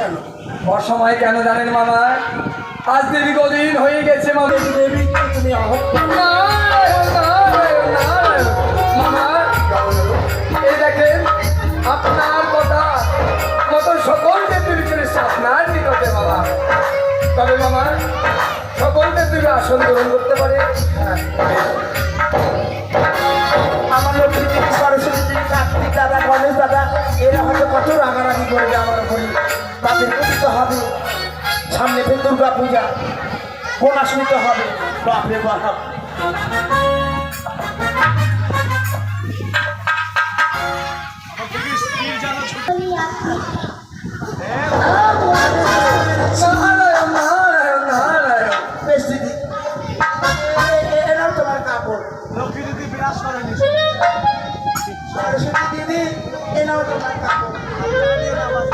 কেন অসময় কেন জানেন মামা? আজ দীর্ঘদিন হয়ে গেছে মামা। দেবীকে তুমি। মামা এই দেখেন আপনার কথা মতো সকল দেবীর চলেছে আপনার নিকটে বাবা তবে মামা সকল দেবীর আসন গ্রহণ করতে পারে। হ্যাঁ। আমার লক্ষ্মী দেবী সরস্বতী পূজা। কোন আসমিত হবে? বাপরে বাপ।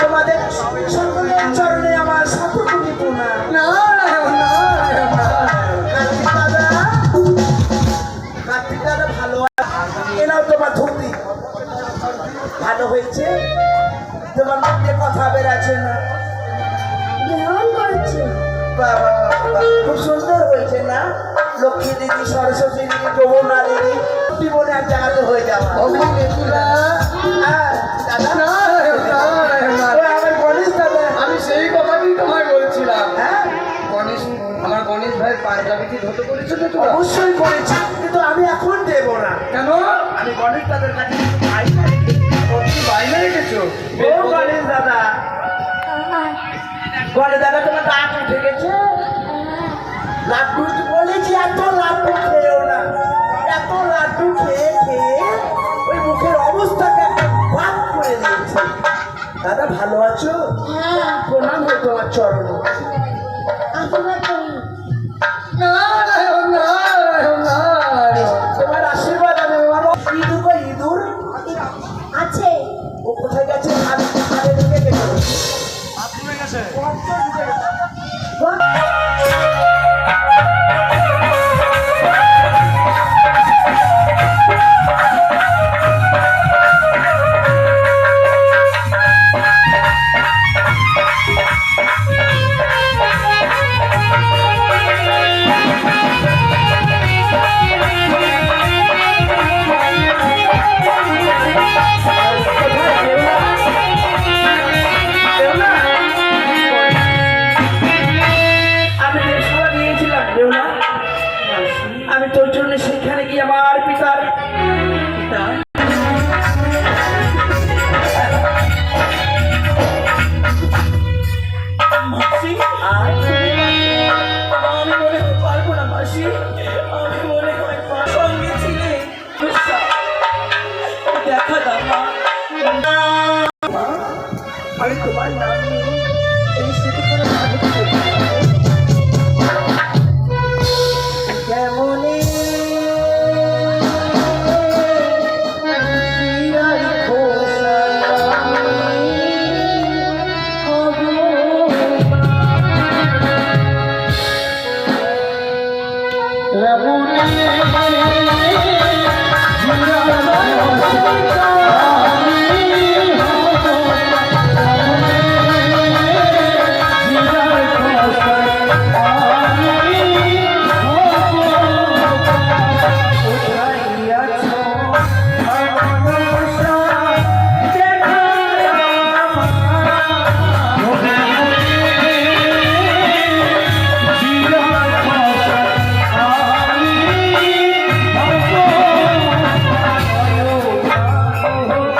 তোমাদের সকলের চরণে না লক্ষ্মী দিদি সরস্বতী দিদি যমুনা দিদি জীবনে এক জায়গাতে হয়ে যাওয়া হ্যাঁ, আমি সেই কথাই তোমায় বলছিলাম। হ্যাঁ? গণেশ আমার গণেশ ভাইয়ের পাঞ্জাবি কি ধুতে করেছ তো অবশ্যই করেছি কিন্তু আমি এখন দেবো না। কেন? আমি গণেশ দাদার কাছে বাইরে রেখেছো? ও গণেশ দাদা। গণেশ দাদা তোমার দাঁত উঠে গেছে? এত লাড্ডু খেয়েও না। এত লাড্ডু খেয়ে খেয়ে ওই মুখের অবস্থাকে একটা বাদ করে দিয়েছে। দাদা ভালো আছো? হ্যাঁ। প্রণাম তোমার চরণে। আশীর্বাদ তোমার আমি ইঁদুর আছে। ও কোথায় গেছে? হাতে ঢুকে গেছে?